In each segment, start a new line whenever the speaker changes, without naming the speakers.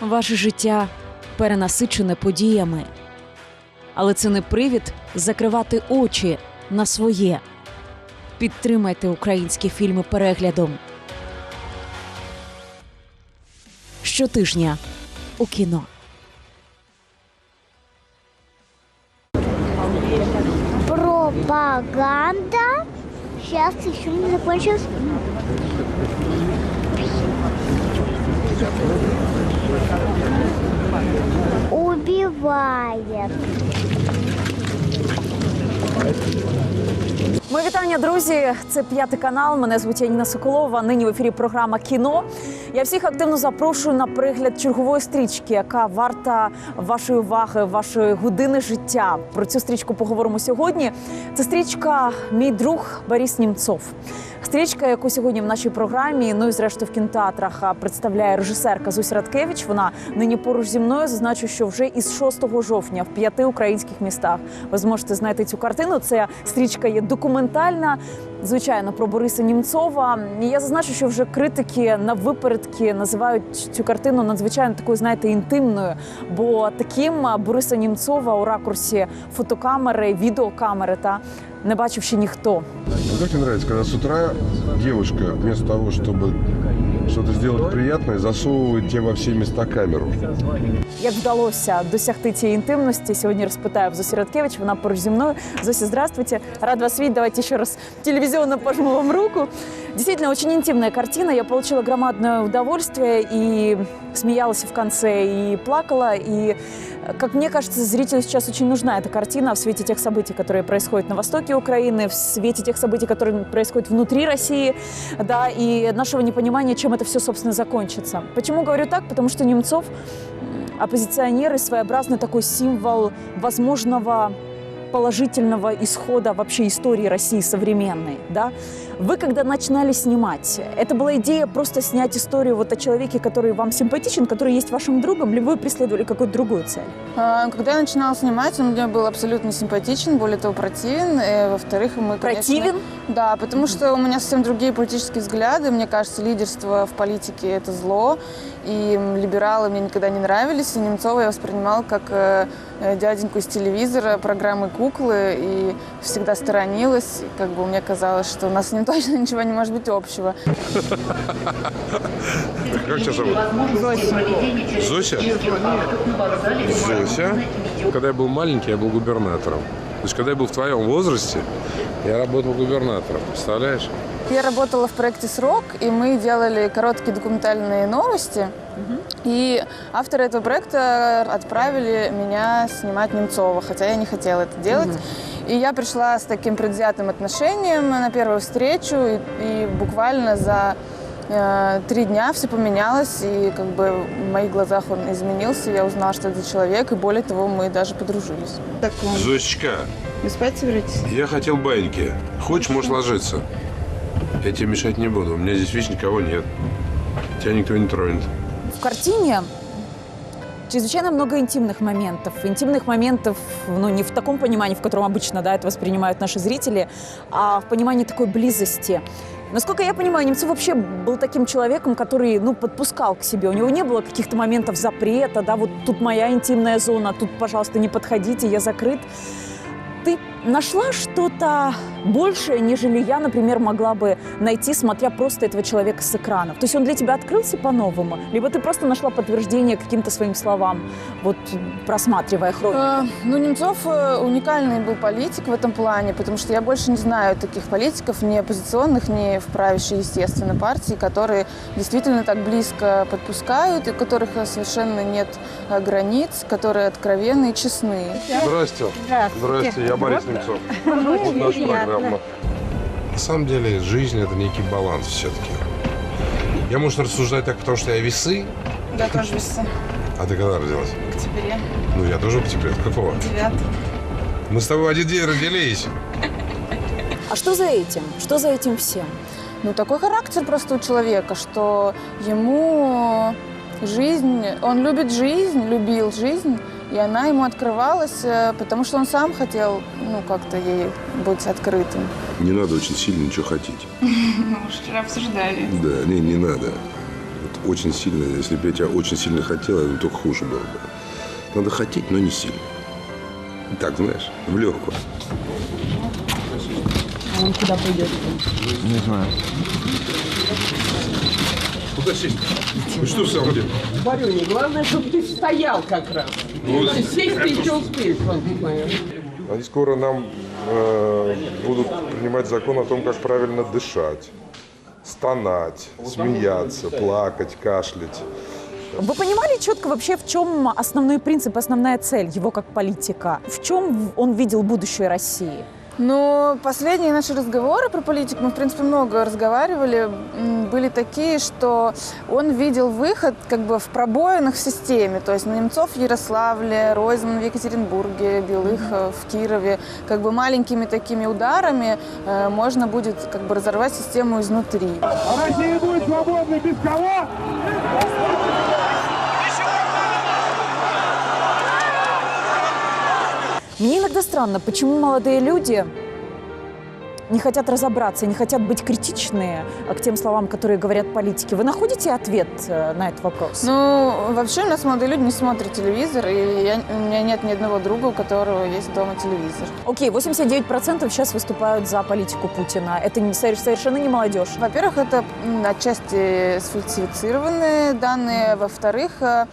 Ваше життя перенасичене подіями. Але це не привід закривати очі на своє. Підтримайте українські фільми переглядом. Щотижня у кіно.
Пропаганда. Сейчас еще не закончилась. Убивает.
Мої вітання, друзі. Це п'ятий канал. Мене звуть Яніна Соколова. Нині в ефірі програма Кіно. Я всіх активно запрошую на пригляд чергової стрічки, яка варта вашої уваги, вашої години життя. Про цю стрічку поговоримо сьогодні. Це стрічка Мій друг Борис Німцов. Стрічка, яку сьогодні в нашій програмі, ну і зрештою в кінотеатрах представляє режисерка Зуся Радкевич. Вона нині поруч зі мною. Зазначу, що вже із 6 жовтня в п'яти українських містах ви зможете знайти цю картину. Це стрічка є документальна, звичайно, про Бориса Німцова. Я зазначу, що вже критики на випередки називають цю картину надзвичайно такою, знаєте, інтимною. Бо таким Бориса Німцова у ракурсі фотокамери, відеокамери та не бачив ще ніхто.
Как тебе нравится, когда с утра девушка вместо того, чтобы что-то сделать приятное, засовывает тебе во все места камеру?
Як вдалося досягти цієї інтимності? Сьогодні розпитаю в Зосі Радкевич. Вона поруч зі мною. Зося, здравствуйте. Рад вас видеть. Давайте еще раз телевизионно пожму вам руку. Действительно, очень интимная картина. Я получила громадное удовольствие и смеялась в конце, и плакала. И, как мне кажется, зрителю сейчас очень нужна эта картина в свете тех событий, которые происходят на востоке Украины, в свете тех событий, которые происходят внутри России, да, и нашего непонимания, чем это все, собственно, закончится. Почему говорю так? Потому что Немцов оппозиционеры своеобразный такой символ возможного положительного исхода вообще истории России современной, да? Вы когда начинали снимать, это была идея просто снять историю вот о человеке, который вам симпатичен, который есть вашим другом, либо вы преследовали какую-то другую цель?
А, Когда я начинала снимать, он мне был абсолютно симпатичен, более того, противен. И, во-вторых, мы, конечно,
Противен?
Да, потому что у меня совсем другие политические взгляды. Мне кажется, лидерство в политике – это зло. И либералы мне никогда не нравились. И Немцова я воспринимала как э, э, дяденьку из телевизора, программы «Куклы». И всегда сторонилась. И как бы мне казалось, что у нас с ним точно ничего не может быть общего.
Как тебя зовут? Зося. Зося?
Когда я был маленький, я был губернатором. То есть, когда я был в твоем возрасте, я работал губернатором. Представляешь?
Я работала в проекте «Срок», и мы делали короткие документальные новости. И авторы этого проекта отправили меня снимать Немцова, хотя я не хотела это делать. И я пришла с таким предвзятым отношением на первую встречу, и, и буквально за э, три дня все поменялось, и как бы в моих глазах он изменился, я узнала, что это человек, и более того, мы даже подружились.
Зосечка,
Вы спать собираетесь?
я хотел баньки. Хочешь, можешь ложиться. Я тебе мешать не буду. У меня здесь, видишь, никого нет. Тебя никто не тронет.
Картине чрезвычайно много интимных моментов. Интимных моментов, ну, не в таком понимании, в котором обычно, да, это воспринимают наши зрители, а в понимании такой близости. Насколько я понимаю, Немцов вообще был таким человеком, который, ну, подпускал к себе. У него не было каких-то моментов запрета, да, вот тут моя интимная зона, тут, пожалуйста, не подходите, я закрыт. Ты нашла что-то большее, нежели я, например, могла бы найти, смотря просто этого человека с экранов? То есть он для тебя открылся по-новому? Либо ты просто нашла подтверждение каким-то своим словам, вот просматривая хронику?
Э, Ну, Немцов э, уникальный был политик в этом плане, потому что я больше не знаю таких политиков, ни оппозиционных, ни в правящей, естественно, партии, которые действительно так близко подпускают, и у которых э, совершенно нет э, границ, которые откровенны и честны.
Здрасте. Здрасте, я Борис Немцов. Вот наша программа. На самом деле, жизнь – это некий баланс все-таки. Я, может, рассуждать так, потому что я весы,
Да, тоже весы.
а ты когда родилась?
В октябре,
Ну, я тоже в октябре. Какого?
9
Мы с тобой один день родились.
А что за этим? Что за этим всем?
Ну, такой характер просто у человека, что ему жизнь, он любит жизнь, любил жизнь, и она ему открывалась, э, потому что он сам хотел, ну, как-то ей быть открытым.
Не надо очень сильно ничего хотеть.
Мы вчера обсуждали.
Да, не, не надо. Вот очень сильно, если бы я тебя очень сильно хотел, это только хуже было бы. Надо хотеть, но не сильно. Так, знаешь, в легкую.
Куда сесть? Ну что в самом деле?
Говорю, не главное, чтобы ты стоял как раз. Сесть ты еще успеешь.
Они скоро нам э, будут принимать закон о том, как правильно дышать, стонать, смеяться, плакать, кашлять.
Вы понимали четко вообще, в чем основной принцип, основная цель его как политика? В чем он видел будущее России?
Но последние наши разговоры про политику, мы, в принципе, много разговаривали, были такие, что он видел выход как бы в пробоинах в системе. То есть на Немцов в Ярославле, Ройзман в Екатеринбурге, Белых э, в Кирове. Как бы маленькими такими ударами э, можно будет как бы разорвать систему изнутри.
Россия будет свободной без кого?
Мне иногда странно, почему молодые люди не хотят разобраться, не хотят быть критичные к тем словам, которые говорят политики. Вы находите ответ э, на этот вопрос?
Ну, вообще у нас молодые люди не смотрят телевизор, и я- у меня нет ни одного друга, у которого есть дома телевизор.
Окей, 89% сейчас выступают за политику Путина. Это не, совер- совершенно не молодежь.
Во-первых, это отчасти сфальсифицированные данные. Во-вторых, э,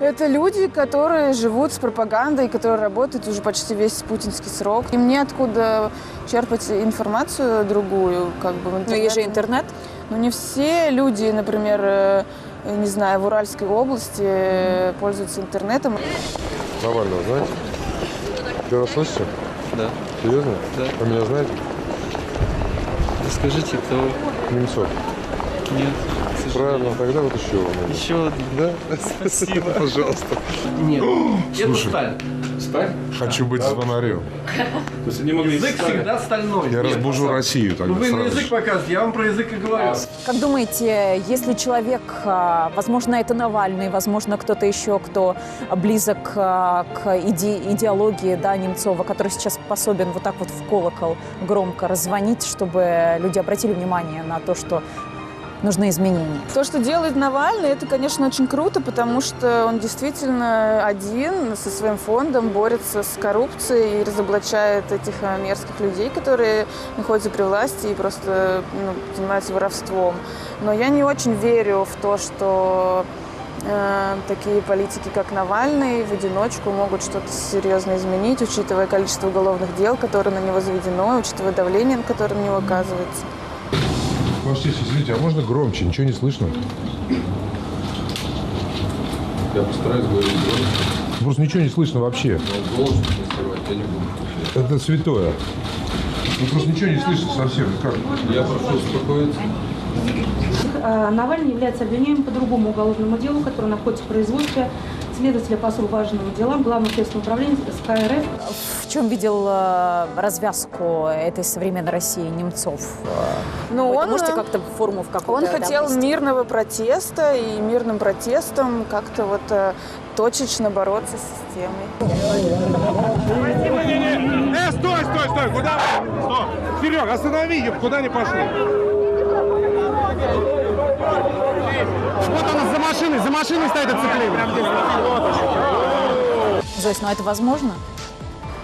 это люди, которые живут с пропагандой, которые работают уже почти весь путинский срок. Им неоткуда черпать информацию другую, как бы. в
Но есть же интернет.
Ну, не все люди, например, э, не знаю, в Уральской области э, пользуются интернетом.
Навального знаете? Первый раз слышите?
Да.
Серьезно?
Да.
Вы меня знаете?
Скажите, кто?
Немцов.
Нет.
Правильно, тогда вот еще он.
Еще
Да?
Спасибо.
Пожалуйста.
Нет. Это
Слушай.
Сталин. Сталин?
Хочу быть звонарем.
Язык всегда стальной.
Я
Нет,
разбужу. Россию тогда
Ну вы на
сразу
язык
же.
показываете, я вам про язык и говорю.
Как думаете, если человек, а, возможно, это Навальный, возможно, кто-то еще, кто близок а, к иде- идеологии да, Немцова, который сейчас способен вот так вот в колокол громко раззвонить, чтобы люди обратили внимание на то, что нужны изменения?
То, что делает Навальный, это, конечно, очень круто, потому что он действительно один со своим фондом борется с коррупцией и разоблачает этих э, мерзких людей, которые находятся при власти и просто ну, занимаются воровством. Но я не очень верю в то, что э, такие политики, как Навальный, в одиночку могут что-то серьезно изменить, учитывая количество уголовных дел, которые на него заведено, учитывая давление, которое на него оказывается.
Простите, извините, а можно громче? Ничего не слышно?
Я постараюсь говорить громко,
Просто ничего не слышно вообще.
но голос не срывать я не буду.
Это святое. Ну просто ничего не слышно совсем. Как?
Я прошу успокоиться.
Э, Навальный является обвиняемым по другому уголовному делу, которое находится в производстве следователя по особо важным делам Главного следственного управления СК РФ
В чем видел э, развязку этой современной России Немцов?
Ну,
Вы
он,
можете
э,
как-то форму в какую-то
Он хотел
ввести?
мирного протеста и мирным протестом как-то вот э, точечно бороться с системой.
Э, стой, стой, стой, куда? Стой. Серег, останови, куда не пошли? Вот она за машиной, за машиной стоит оцепление.
Зось, ну это возможно?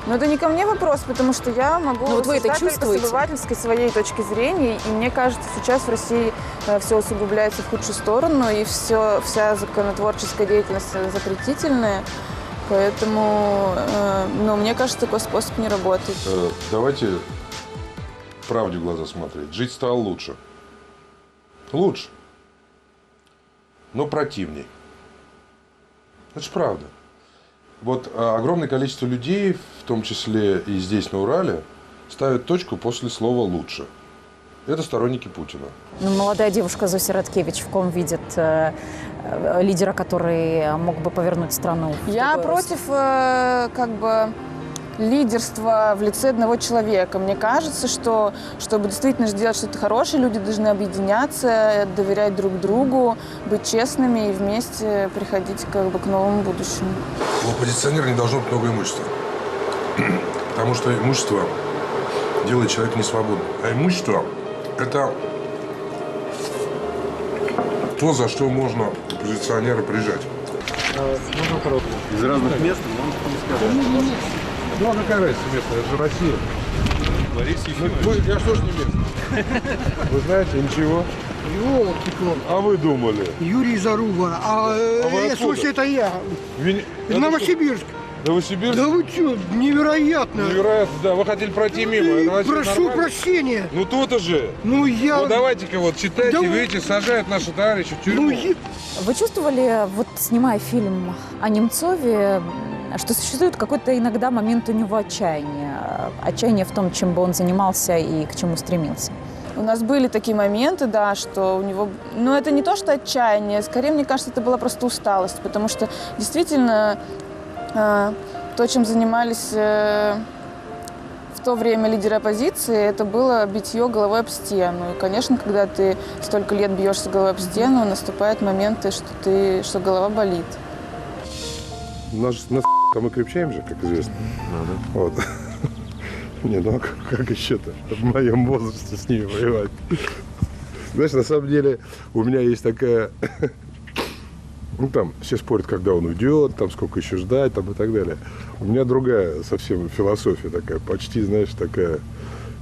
Но это не ко мне вопрос, потому что я могу
Ну вот вы это чувствуете?
с обывательской своей точки зрения. И мне кажется, сейчас в России все усугубляется в худшую сторону, и все, вся законотворческая деятельность э, запретительная. Поэтому, э, ну, мне кажется, такой способ не работает.
Э, Давайте правде в глаза смотреть. Жить стало лучше. Лучше. Но противней. Это же правда. Вот а, огромное количество людей, в том числе и здесь, на Урале, ставят точку после слова «лучше». Это сторонники Путина.
Ну, молодая девушка Зося Радкевич в ком видит э, э, лидера, который мог бы повернуть страну?
Я против э, как бы лидерства в лице одного человека. Мне кажется, что чтобы действительно сделать что-то хорошее, люди должны объединяться, доверять друг другу, быть честными и вместе приходить как бы к новому будущему.
У оппозиционера не должно быть много имущества. Потому что имущество делает человека несвободным. А имущество – это то, за что можно оппозиционера прижать.
Из разных мест,
Ну, а какая разница местная? Это же Россия.
Борис
Ну, вы, я что ж не местный? Вы знаете, ничего. А вы думали?
Юрий Заруба. А,
А вы
э, слушай, это я.
Вени-
Из Новосибирск.
Новосибирск?
Да вы что, невероятно.
Невероятно, да. Вы хотели пройти мимо. Это вообще
Прошу
нормально?
прощения.
Ну, то-то же.
Ну, я...
Ну, давайте-ка вот читайте,
Да вы-
видите, сажают наши товарищи в тюрьму.
Ну, я-
Вы чувствовали, вот снимая фильм о Немцове, что существует какой-то иногда момент у него отчаяния? Отчаяние в том, чем бы он занимался и к чему стремился?
У нас были такие моменты, да, что у него... Ну, это не то, что отчаяние, скорее, мне кажется, это была просто усталость, потому что действительно э, то, чем занимались э, в то время лидеры оппозиции, это было битье головой об стену. И, конечно, когда ты столько лет бьешься головой об стену, наступают моменты, что, ты, что голова болит.
Нас, нас мы крепчаем же, как известно. Вот. Не, ну а как, как еще-то в моем возрасте с ними воевать? Знаешь, на самом деле у меня есть такая... Ну, там все спорят, когда он уйдет, там сколько еще ждать, там и так далее. У меня другая совсем философия такая, почти, знаешь, такая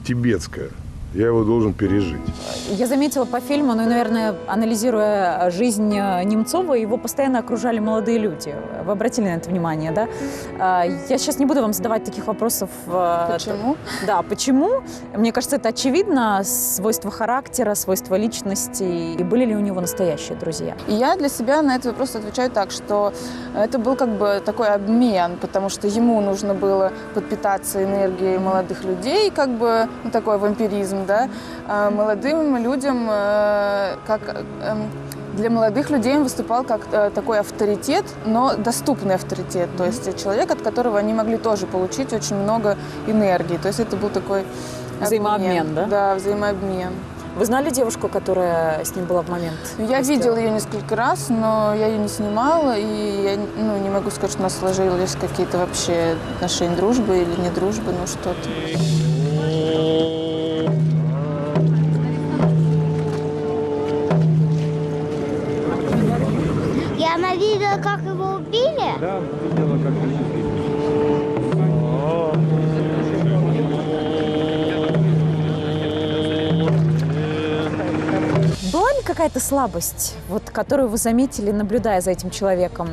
тибетская. Я его должен пережить.
Я заметила по фильму, ну и, наверное, анализируя жизнь э, Немцова, его постоянно окружали молодые люди. Вы обратили на это внимание, да? А, Я сейчас не буду вам задавать таких вопросов. э,
Почему?
Да, почему? Мне кажется, это очевидно. Свойства характера, свойства личности. И были ли у него настоящие друзья?
И я для себя на этот вопрос отвечаю так, что это был как бы такой обмен, потому что ему нужно было подпитаться энергией молодых людей, как бы ну, такой вампиризм, да. А молодым людям, э, как эм, для молодых людей он выступал как э, такой авторитет, но доступный авторитет, то есть человек, от которого они могли тоже получить очень много энергии. То есть это был такой обмен.
Взаимообмен, да?
Да, взаимообмен.
Вы знали девушку, которая с ним была в момент?
Я
выстрела?
видела ее несколько раз, но я ее не снимала, и я ну, не могу сказать, что у нас сложились какие-то вообще отношения дружбы или не дружбы, ну что-то.
Как его убили.
Да, видела, как они
какая-то слабость, вот, которую вы заметили, наблюдая за этим человеком?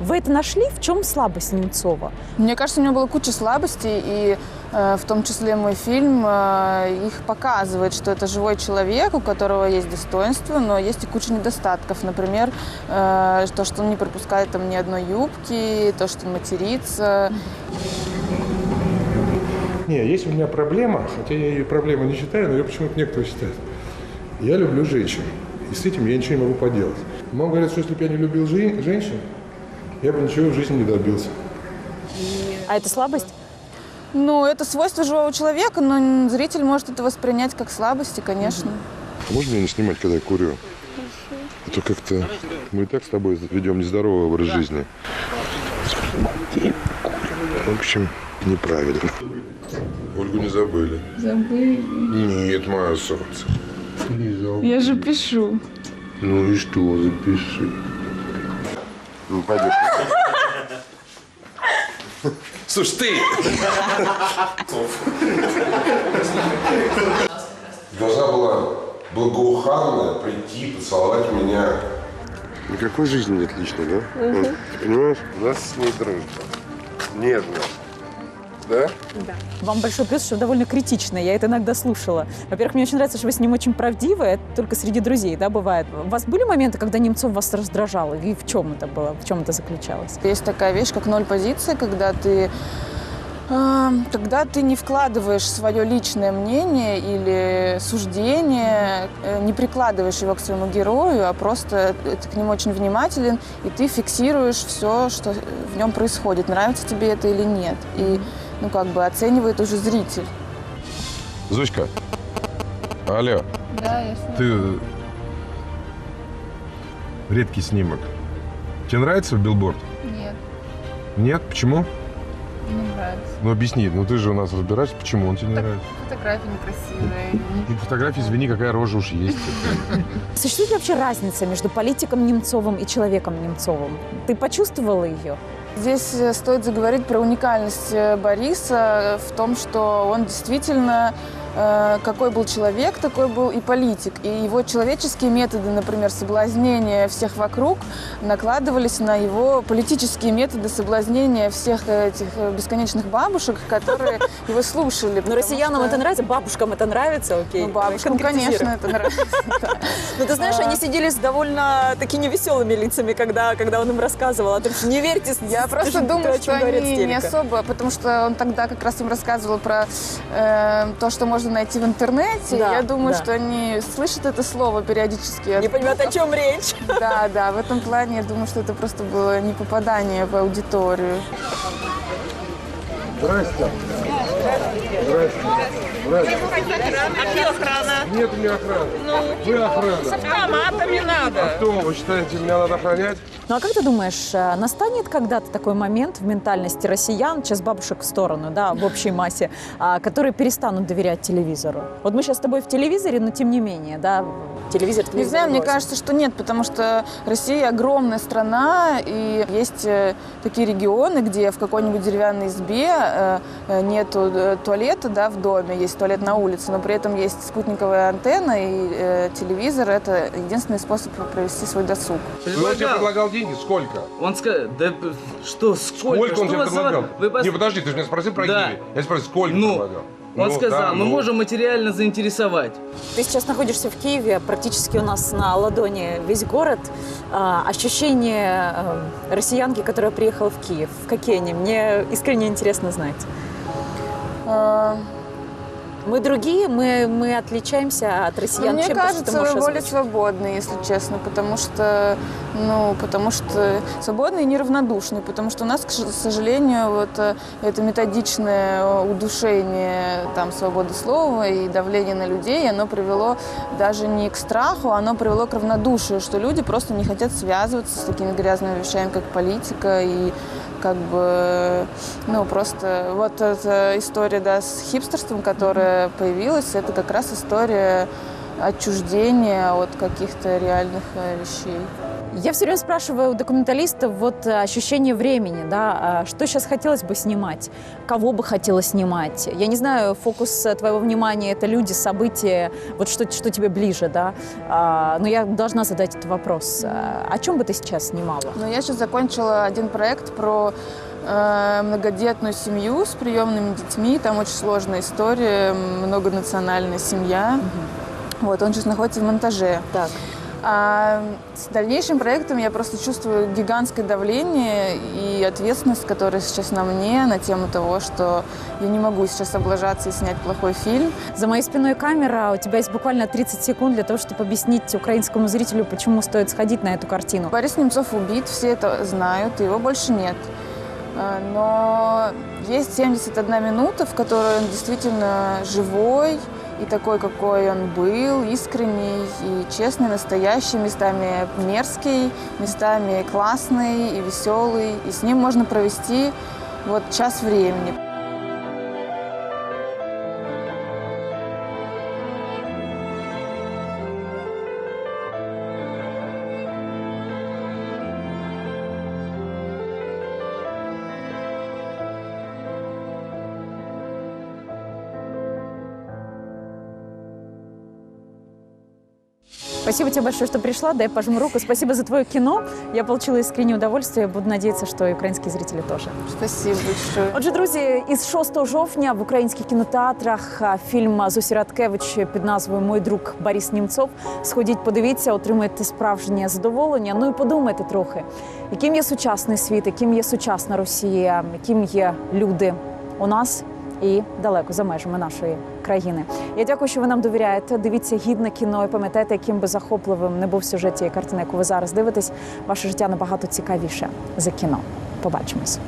Вы это нашли? В чем слабость Немцова?
Мне кажется, у него была куча слабостей, и э, в том числе мой фильм э, их показывает, что это живой человек, у которого есть достоинство, но есть и куча недостатков. Например, э, то, что он не пропускает там ни одной юбки, то, что он матерится.
Не, есть у меня проблема, хотя я ее проблемой не считаю, но ее почему-то некоторые считают. Я люблю женщин, и с этим я ничего не могу поделать. Мама говорит, что если бы я не любил жен- женщин, я бы ничего в жизни не добился.
А это слабость?
Ну, это свойство живого человека, но зритель может это воспринять как слабости, конечно.
Можно меня не снимать, когда я курю? А то как-то мы и так с тобой ведем нездоровый образ жизни. В общем, неправильно. Ольгу не забыли. Забыли? Нет, мое солнце.
Я же пишу.
Ну и что, запиши. Ну, пойдешь. Слушай, ты! Должна была благоуханная прийти, поцеловать меня. Никакой жизни нет личной, да? Вот, Ты понимаешь? У нас с ней дружба. Нежно. Да?
Вам большой плюс, что довольно критично. Я это иногда слушала. Во-первых, мне очень нравится, что вы с ним очень правдивы. Это только среди друзей, да, бывает. У вас были моменты, когда Немцов вас раздражал? И в чем это было? В чем это заключалось?
Есть такая вещь, как ноль позиция, когда ты э, когда ты не вкладываешь свое личное мнение или суждение, э, не прикладываешь его к своему герою, а просто ты к нему очень внимателен, и ты фиксируешь все, что в нем происходит, нравится тебе это или нет. И ну, как бы оценивает уже зритель.
Зучка. Алло.
Да, я
Ты редкий снимок. Тебе нравится билборд?
Нет.
Нет? Почему?
Не нравится.
Ну объясни, ну ты же у нас разбираешься, почему он тебе не
Так.
нравится.
Фотографии некрасивые.
Ну, фотографии, извини, какая рожа уж есть.
Существует ли вообще разница между политиком Немцовым и человеком Немцовым? Ты почувствовала ее?
Здесь э, стоит заговорить про уникальность э, Бориса в том, что он действительно какой был человек, такой был и политик. И его человеческие методы, например, соблазнения всех вокруг, накладывались на его политические методы соблазнения всех этих э, бесконечных бабушек, которые его слушали.
Но россиянам
что-
это нравится, бабушкам это нравится, окей.
Ну, бабушкам, конечно, это нравится. да.
Ну, ты знаешь,
А.
они сидели с довольно такими веселыми лицами, когда, когда он им рассказывал. А ты не верьте,
Я просто
то,
думаю, что они не особо, потому что он тогда как раз им рассказывал про э, то, что можно найти в интернете.
Да,
Я думаю,
да.
что они слышат это слово периодически.
Не понимают, о чем речь.
Да, да, в этом плане я думаю, что это просто было не попадание в аудиторию.
Здрасте. Здрасте. Здрасте. Нет у меня охраны. Вы охрана.
С автоматами надо.
А кто? Вы считаете, меня надо охранять?
Ну а как ты думаешь, э, настанет когда-то такой момент в ментальности россиян, сейчас бабушек в сторону, да, в общей массе, а, которые перестанут доверять телевизору? Вот мы сейчас с тобой в телевизоре, но тем не менее, да, телевизор,
Не знаю, мне кажется, что нет, потому что Россия огромная страна, и есть э, такие регионы, где в какой-нибудь деревянной избе э, нету туалета да, в доме, есть туалет на улице, но при этом есть спутниковая антенна и э, телевизор. Это единственный способ провести свой досуг.
Ну, он тебе предлагал деньги? Сколько?
Он сказал, да что, сколько?
Сколько он
что
тебе предлагал?
Вы пос-
Не, подожди, ты же меня спросил про
Да.
деньги. Я спросил, сколько
Ну,
предлагал?
Он
Ну,
сказал,
да,
мы
ну.
можем материально заинтересовать.
Ты сейчас находишься в Киеве, практически у нас на ладони весь город. А, ощущения э, россиянки, которая приехала в Киев, какие они? Мне искренне интересно знать. Мы другие, мы, мы отличаемся от россиян.
мне
Чем
кажется, вы более свободны, если честно, потому что, ну, потому что свободны и неравнодушны, потому что у нас, к сожалению, вот э, это методичное э, удушение там свободы слова и давление на людей, оно привело даже не к страху, оно привело к равнодушию, что люди просто не хотят связываться с такими грязными вещами, как политика и как бы, ну, просто вот эта история, да, с хипстерством, которая появилась, это как раз история отчуждения от каких-то реальных э, вещей.
Я все время спрашиваю у документалистов вот э, ощущение времени, да, а что сейчас хотелось бы снимать, кого бы хотелось снимать. Я не знаю, фокус э, твоего внимания это люди, события, вот что, что тебе ближе, да, А, но я должна задать этот вопрос. А, О чем бы ты сейчас снимала?
Но я сейчас закончила один проект про э, многодетную семью с приемными детьми. Там очень сложная история, многонациональная семья. Вот, он сейчас находится в монтаже.
Так.
А с дальнейшим проектом я просто чувствую гигантское давление и ответственность, которая сейчас на мне, на тему того, что я не могу сейчас облажаться и снять плохой фильм.
За моей спиной камера, у тебя есть буквально 30 секунд для того, чтобы объяснить украинскому зрителю, почему стоит сходить на эту картину.
Борис Немцов убит, все это знают, и его больше нет. А, Но есть 71 минута, в которой он действительно живой и такой, какой он был, искренний и честный, настоящий, местами мерзкий, местами классный и веселый. И с ним можно провести вот час времени.
Спасибо тебе большое, что пришла. Дай пожму руку. Спасибо за твое кино. Я получила искреннее удовольствие. Буду надеяться, що і українські зрителі теж.
Спасибо большое.
Отже, друзі, із 6 жовтня в українських кінотеатрах фільм Зосі Радкевич під назвою Мой друг Борис Німцов. Сходіть, подивіться, отримайте справжнє задоволення. Ну і подумайте трохи, яким є сучасний світ, яким є сучасна Росія, яким є люди у нас і далеко за межами нашої країни. Я дякую, що ви нам довіряєте. Дивіться гідне кіно і пам'ятайте, яким би захопливим не був сюжет цієї картини, яку ви зараз дивитесь. Ваше життя набагато цікавіше за кіно. Побачимось.